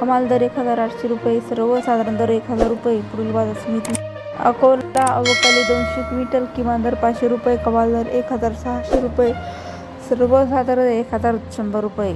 कमाल दर एक हजार आठशे रुपये सर्वसाधारण दर एक हजार रुपये पुढील बाजार समिती. अकोला अवकाली दोनशे क्विंटल किमान दर पाचशे रुपये कमाल दर एक हजार सहाशे रुपये सर्वसाधारण एक हजार शंभर रुपये.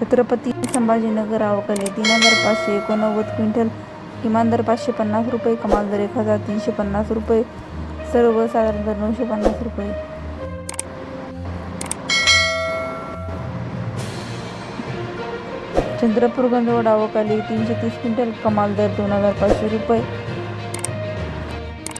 छत्रपती संभाजीनगर अवकाली तीन हजार पाचशे एकोणनव्वद क्विंटल किमान दर पाचशे पन्नास रुपये कमाल दर एक हजार तीनशे पन्नास रुपये सर्वसाधारण दर नऊशे पन्नास रुपये. चंद्रपूर गंजवड तीनशे तीस क्विंटल कमाल दर दोन हजार पाचशे रुपये.